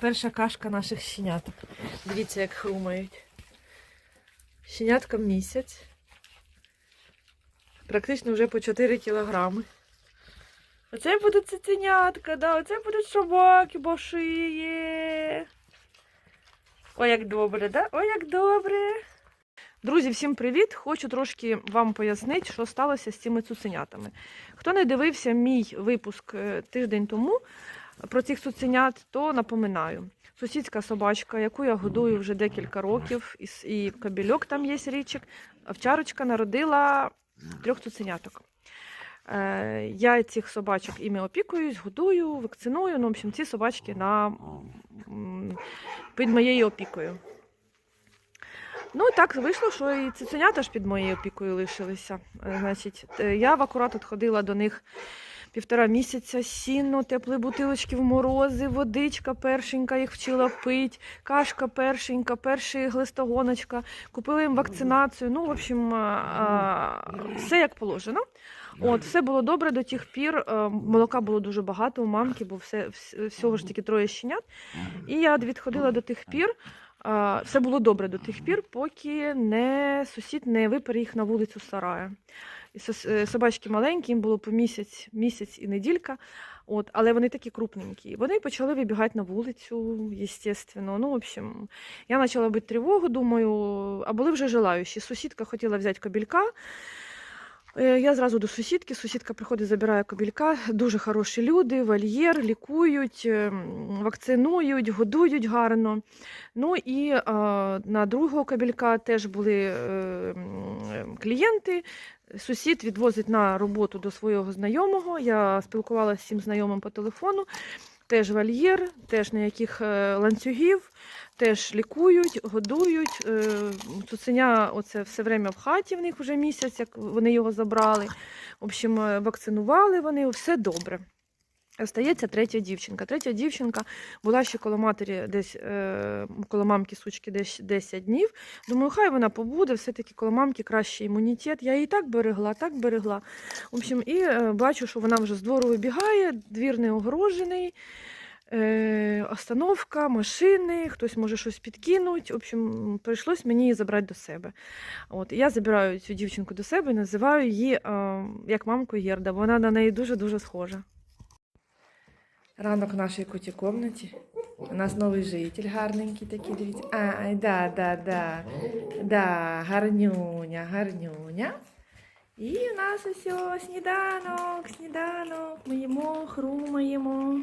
Перша кашка наших щеняток. Дивіться, як хрумають. Щеняткам місяць. Практично вже по 4 кілограми. Оце будуть цуценятка, да, оце будуть собаки бошиє. Ой, як добре, да? Ой, як добре. Друзі, всім привіт! Хочу трошки вам пояснити, що сталося з цими цуценятами. Хто не дивився мій випуск е, тиждень тому про цих цуценят, то напоминаю. Сусідська собачка, яку я годую вже декілька років, і, кабельок там є річик, овчарочка народила трьох цуценяток. Е, Я цих собачок іми опікуюсь, годую, вакциную. Ну, в общем, ці собачки на, під моєю опікою. Ну, так вийшло, що і цуценята ж під моєю опікою лишилися. Е, Значить, е, я в акурат ходила до них півтора місяця, сіно, теплі бутилочки в морози, водичка першенька їх вчила пить, кашка першенька, перший глистогоночка, купили їм вакцинацію. Ну, в общем, все як положено. От, все було добре до тих пір. е, Молока було дуже багато у мамки, бо все, всього ж таки троє щенят. І я відходила до тих пір. Все було добре до тих пір, поки не сусід не випер їх на вулицю сос- е, собачки маленькі, їм було по місяць, місяць і неділька. От, але вони такі крупненькі. Вони почали вибігати на вулицю, естественно. Ну, в общем, я почала бити тривогу, думаю, а були вже желаючі. Сусідка хотіла взяти кобілька. Е, Я зразу до сусідки. Сусідка приходить, забирає кобілька. Дуже хороші люди, вольєр, лікують, ем, вакцинують, годують гарно. Ну і е, на другого кобілька теж були е, клієнти. Сусід відвозить на роботу до свого знайомого. Я спілкувалася з цим знайомим по телефону. Теж вольєр, теж ніяких е, ланцюгів, теж лікують, годують. Е, Цуценя оце все время в хаті в них вже місяць, як вони його забрали. В общем, е, вакцинували вони, все добре. Остається третя дівчинка. Третя дівчинка була ще коло матері, десь коло мамки сучки десь 10 днів. Думаю, хай вона побуде, все-таки коло мамки кращий імунітет. Я її так берегла, так берегла. В общем, і бачу, що вона вже з двору вибігає, двір не огорожений. Е, остановка, машини, хтось може щось підкинуть. В общем, прийшлось мені її забрати до себе. От, я забираю цю дівчинку до себе і називаю її е, як мамку Єрда, бо вона на неї дуже-дуже схожа. Ранок в нашій куті кімнаті. У нас новий житель гарненький такий, дивіться. Ай, да, да, да. Да, гарнюня, гарнюня. І у нас ось сніданок, сніданок. Ми їмо, хрумаємо.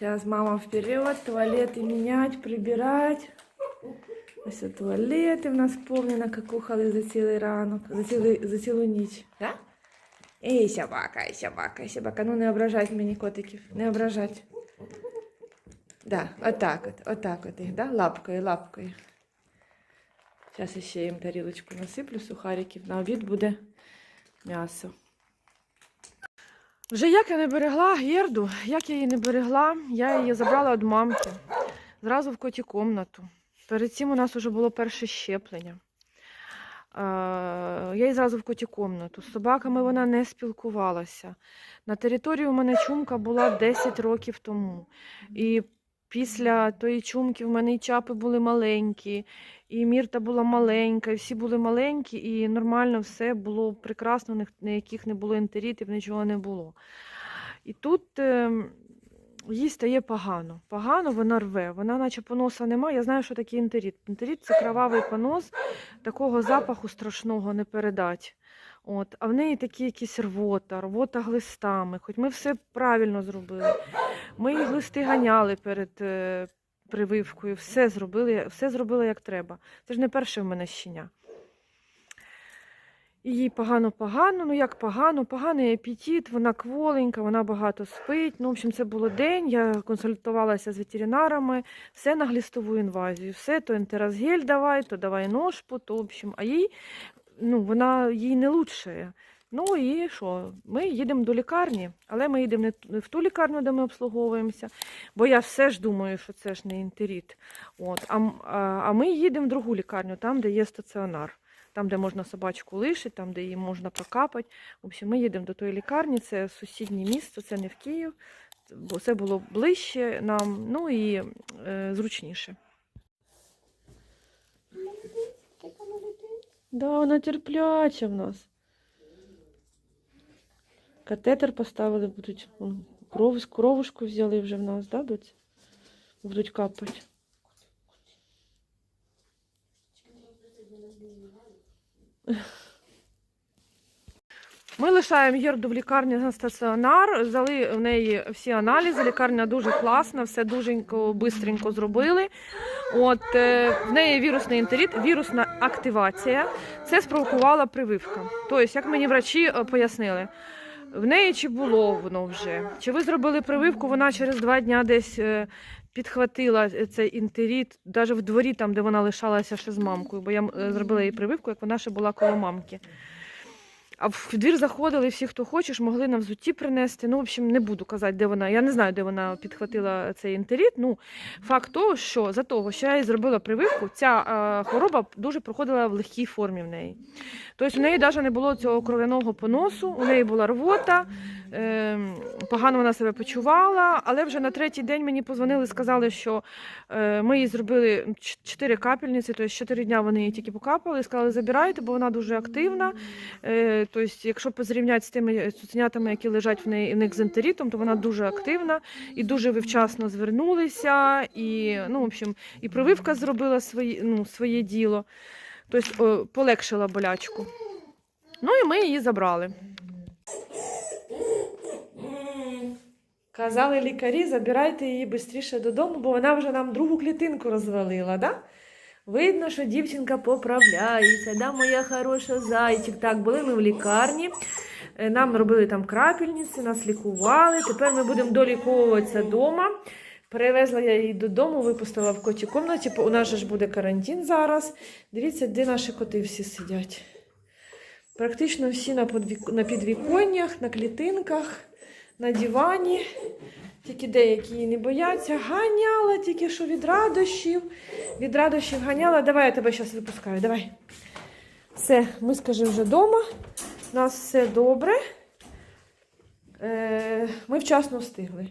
Зараз мама вперед, туалети мінять, прибирать. Ось туалети в нас повні накакухали за цілий ранок, за, цілий, за цілу ніч. Да? Ей, собака, ей, собака, ей, собака. Ну не ображать мені котиків, не ображать. Да, отак от, отак от їх, да? лапкою, лапкою. Зараз ще їм тарілочку насиплю сухариків. На обід буде м'ясо. Вже як я не берегла Герду, як я її не берегла, я її забрала від мамки. Зразу в коті комнату. Перед цим у нас вже було перше щеплення. Е, Я її зразу в коті комнату. З собаками вона не спілкувалася. На території у мене чумка була 10 років тому. І після тої чумки в мене і чапи були маленькі, і Мірта була маленька, і всі були маленькі, і нормально все було прекрасно, ні- ніяких не було ентерітів, нічого не було. І тут е, їй стає погано. Погано вона рве, вона наче поноса немає. Я знаю, що таке ентеріт. Ентеріт це кровавий понос, такого запаху страшного не передать. От, а в неї такі якісь рвота, рвота глистами. Хоч ми все правильно зробили. Ми її глисти ганяли перед е, прививкою, все зробили, все зробили як треба. Це ж не перше в мене щеня. Їй погано-погано, ну як погано, поганий апетит, вона кволенька, вона багато спить. Ну, в общем, це було день. Я консультувалася з ветеринарами, все на глістову інвазію, все то ентеразгель давай, то давай ножпу, то в общем, а їй ну, вона їй не лучше. Ну і що? Ми їдемо до лікарні, але ми їдемо не в ту лікарню, де ми обслуговуємося, бо я все ж думаю, що це ж не інтеріт. От, а, а, а ми їдемо в другу лікарню, там, де є стаціонар. Там, де можна собачку лишити, там, де її можна прокапати. В общем, ми їдемо до тої лікарні, це сусіднє місто, це не в Київ, бо це було ближче нам, ну і е, зручніше. Да, вона терпляча в нас. Катетер поставили, будуть. Кров, кровушку взяли вже в нас, да, доць? Будуть капати. Ми лишаємо Герду в лікарні на стаціонар, взяли в неї всі аналізи. Лікарня дуже класна, все дуженько, бистренько зробили. От е, в неї вірусний ентерит, вірусна активація. Це спровокувала прививка. Тобто, як мені врачі е, пояснили, в неї чи було воно вже, чи ви зробили прививку, вона через два дні десь е, підхватила цей інтеріт, навіть в дворі, там, де вона лишалася ще з мамкою, бо я е, зробила їй прививку, як вона ще була коло мамки. А в двір заходили всі, хто хочеш, могли на взутті принести. Ну, в общем, не буду казати, де вона. Я не знаю, де вона підхватила цей інтеріт. Ну, факт того, що за того, що я їй зробила прививку, ця е, хвороба дуже проходила в легкій формі в неї. Тобто у неї навіть не було цього кров'яного поносу, у неї була рвота, погано вона себе почувала, але вже на третій день мені позвонили, сказали, що е, ми їй зробили ч- чотири капельниці, тобто чотири дня вони її тільки покапали, сказали, забирайте, бо вона дуже активна. Е, Тобто, якщо порівняти з тими цуценятами, які лежать в неї в них з ентерітом, то вона дуже активна і дуже ви вчасно звернулися. І, ну, в общем, і прививка зробила свої, ну, своє діло, тобто полегшила болячку. Ну і ми її забрали. Казали лікарі, забирайте її швидше додому, бо вона вже нам другу клітинку розвалила, да? Видно, що дівчинка поправляється, да, моя хороша зайчик. Так, були ми в лікарні, е, нам робили там крапельниці, нас лікували. Тепер ми будемо доліковуватися вдома. Перевезла я її додому, випустила в котій кімнаті, у нас же ж буде карантин зараз. Дивіться, де наші коти всі сидять. Практично всі на, підвіконнях, на клітинках, на дивані. Тільки деякі її не бояться. Ганяла тільки що від радощів. Від радощів ганяла. Давай я тебе зараз випускаю. Давай. Все, ми скажи вже вдома. У нас все добре. Е, ми вчасно встигли.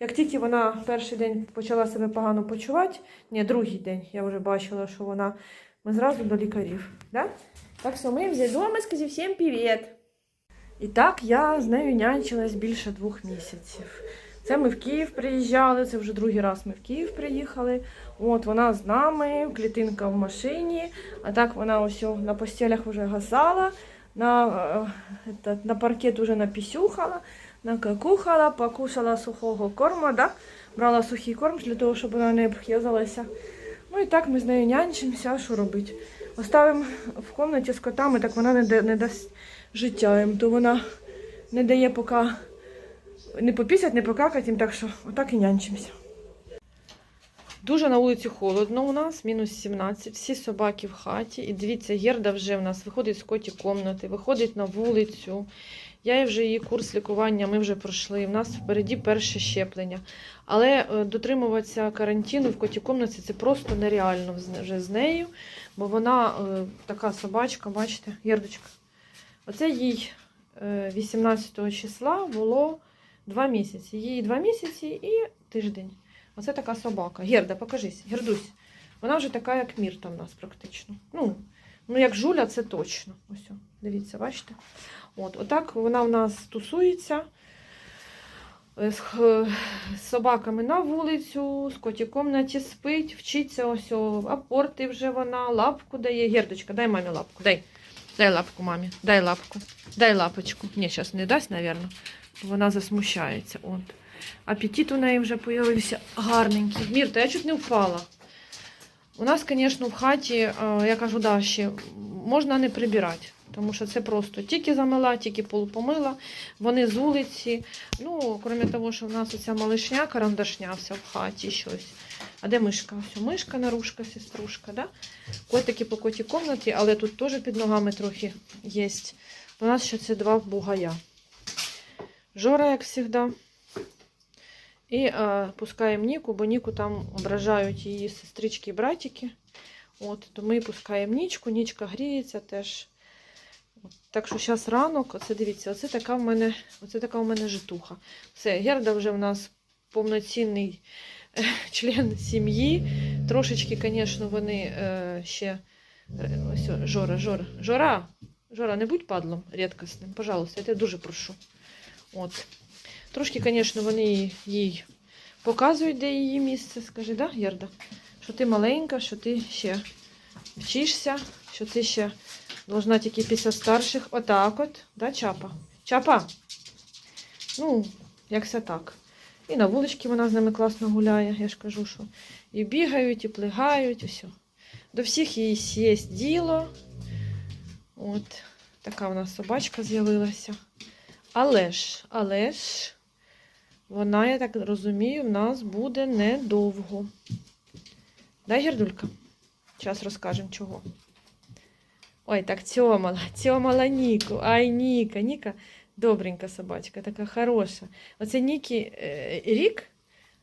Як тільки вона перший день почала себе погано почувати, ні, другий день я вже бачила, що вона. Ми зразу до лікарів. Да? Так що ми вже вдома, скажи всім привіт. І так я з нею нянчилась більше двох місяців. Це ми в Київ приїжджали, це вже другий раз ми в Київ приїхали. От вона з нами, клітинка в машині, а так вона ось на постелях вже гасала, на, е, на паркет вже напісюхала, накакухала, покушала сухого корму, да? брала сухий корм для того, щоб вона не обх'язалася. Ну і так ми з нею нянчимося, що робити? Оставимо в кімнаті з котами, так вона не, не дасть життя їм, то вона не дає поки не попісять, не покакать їм, так що отак і нянчимося. Дуже на вулиці холодно у нас, мінус 17, всі собаки в хаті. І дивіться, Герда вже в нас виходить з коті кімнати, виходить на вулицю. Я вже її курс лікування ми вже пройшли. У нас впереді перше щеплення. Але е, дотримуватися карантину в коті кімнаті це просто нереально вже з нею, бо вона е, така собачка, бачите, Гердочка. Оце їй е, 18 числа було два місяці. Їй два місяці і тиждень. Оце така собака. Герда, покажись, Гердусь. Вона вже така, як Мірта в нас практично. Ну, ну як жуля, це точно. Ось, дивіться, бачите? От, отак вона в нас тусується. Е, З, собаками на вулицю, з коті кімнаті спить, вчиться ось апорти вже вона, лапку дає. Гердочка, дай мамі лапку, дай. Дай лапку мамі, дай лапку, дай лапочку. Ні, зараз не дасть, мабуть. Вона засмущається. От. Апетит у неї вже з'явився гарненький. Мірта, я чуть не впала. У нас, звісно, в хаті, е, я кажу, да, ще можна не прибирати. Тому що це просто тільки замила, тільки пол помила, вони з вулиці. Ну, крім того, що в нас оця малишня, карандашня вся в хаті щось. А де мишка? Ось мишка, нарушка, сеструшка, да? Котики по коті кімнаті, але тут теж під ногами трохи є. У нас ще це два бугая. Жора, як завжди. І е, пускаємо Ніку, бо Ніку там ображають її сестрички і братики. От, то ми пускаємо Нічку, Нічка гріється теж. Так що зараз ранок, оце дивіться, оце така в мене, оце така в мене житуха. Все, Герда вже в нас повноцінний е, член сім'ї. Трошечки, звісно, вони е, ще. е, Ось, Жора, Жора, Жора, Жора, не будь падлом рідкосним, пожалуйста, я тебе дуже прошу. От. Трошки, звісно, вони їй показують, де її місце. Скажи, да, Герда? Що ти маленька, що ти ще вчишся, що ти ще должна тільки після старших. Отак от, да, чапа? Чапа? Ну, як все так. І на вуличці вона з ними класно гуляє, я ж кажу, що і бігають, і плигають, усе. До всіх їй є діло. От така у нас собачка з'явилася. Але ж, але ж, вона, я так розумію, в нас буде недовго. Дай, Гердулька? Зараз розкажемо чого. Ой, так цьомала, цьомала Ніку. Ай, Ніка, Ніка добренька собачка, така хороша. Оце Нікі е, рік,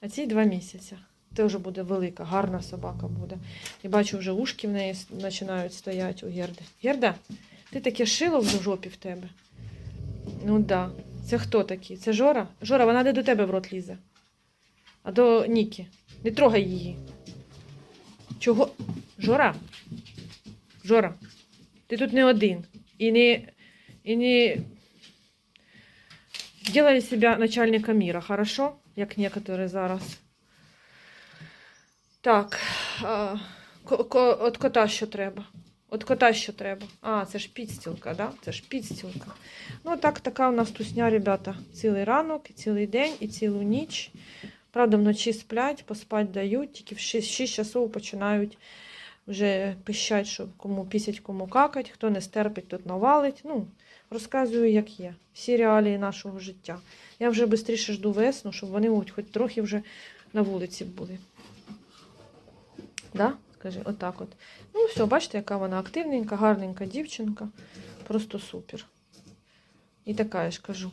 а цій два місяці. Теж буде велика, гарна собака буде. Я бачу, вже ушки в неї починають стояти у Герди. Герда, ти таке шило в жопі в тебе? Ну так. Да. Це хто такий? Це Жора? Жора, вона не до тебе в рот лізе. А до Нікі. Не трогай її. Чого? Жора? Жора, ти тут не один. І не. І не. Делай себя начальника мира, хорошо? Як некоторые зараз. Так. От кота що треба? От кота що треба? А, це ж підстілка, да? Це ж підстілка. Ну, так, така у нас тусня, ребята. Цілий ранок, і цілий день, і цілу ніч. Правда, вночі сплять, поспать дають, тільки в 6, 6 часов починають вже пищать, що кому пісять, кому какать, хто не стерпить, тут навалить. Ну, розказую, як є. Всі реалії нашого життя. Я вже швидше жду весну, щоб вони от, хоч трохи вже на вулиці були. Да? Скажи, отак от. Ну, все, бачите, яка вона активненька, гарненька дівчинка. Просто супер. І така, я ж кажу.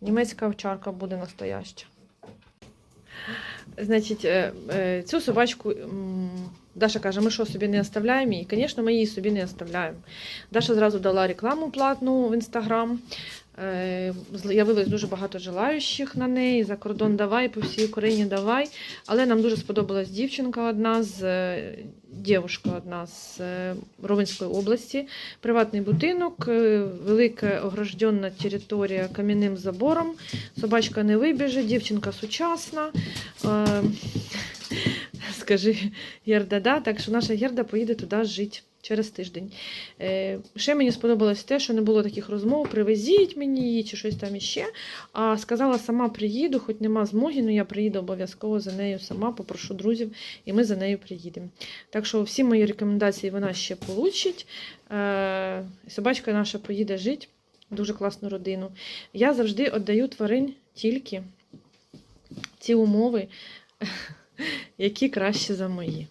Німецька овчарка буде настояща. Значить, е, е, цю собачку Даша каже, ми що собі не оставляємо її? Звісно, ми її собі не оставляємо. Даша зразу дала рекламу платну в інстаграм. Е, З'явилось дуже багато желаючих на неї. За кордон давай, по всій Україні давай. Але нам дуже сподобалась дівчинка одна з е, дівушка одна з е, Ровенської області. Приватний будинок, велика огражденна територія кам'яним забором. Собачка не вибіже, дівчинка сучасна. Скажи, Герда, да? так що наша Герда поїде туди жити через тиждень. Е, ще мені сподобалось те, що не було таких розмов, привезіть мені її чи щось там іще. А сказала, сама приїду, хоч нема змоги, але я приїду обов'язково за нею сама, попрошу друзів, і ми за нею приїдемо. Так що всі мої рекомендації вона ще получить. Е, собачка наша поїде жити дуже класну родину. Я завжди віддаю тварин тільки ті умови, які краще за мої.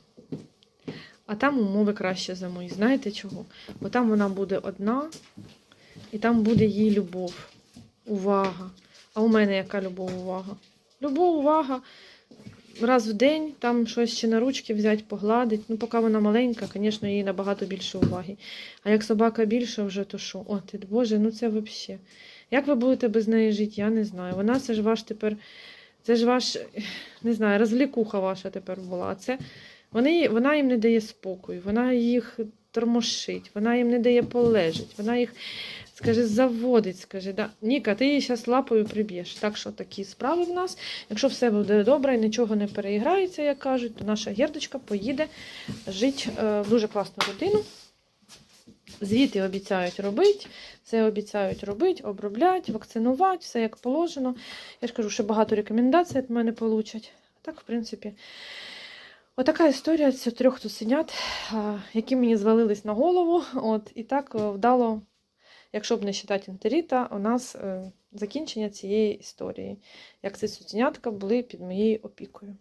А там умови краще за мої. Знаєте чого? Бо там вона буде одна, і там буде їй любов, увага. А у мене яка любов, увага? Любов, увага. Раз в день там щось ще на ручки взяти, погладить. Ну, поки вона маленька, звісно, їй набагато більше уваги. А як собака більше вже, то що? О, ти Боже, ну це взагалі. Як ви будете без неї жити, я не знаю. Вона це ж ваш тепер, це ж ваш, не знаю, розвлікуха ваша тепер була. Це вони, вона їм не дає спокою, вона їх тормошить, вона їм не дає полежати, вона їх, скаже, заводить, скаже, да. Ніка, ти її зараз лапою приб'єш. Так що такі справи в нас. Якщо все буде добре і нічого не переіграється, як кажуть, то наша гердочка поїде жити е, в дуже класну родину. Звіти обіцяють робити, все обіцяють робити, обробляти, вакцинувати, все як положено. Я ж кажу, що багато рекомендацій від мене получать. Так, в принципі, отака історія з трьох цуценят, які мені звалились на голову. От, і так е, вдало, якщо б не вважати інтеріта, у нас е, закінчення цієї історії. Як ці цуценятка були під моєю опікою.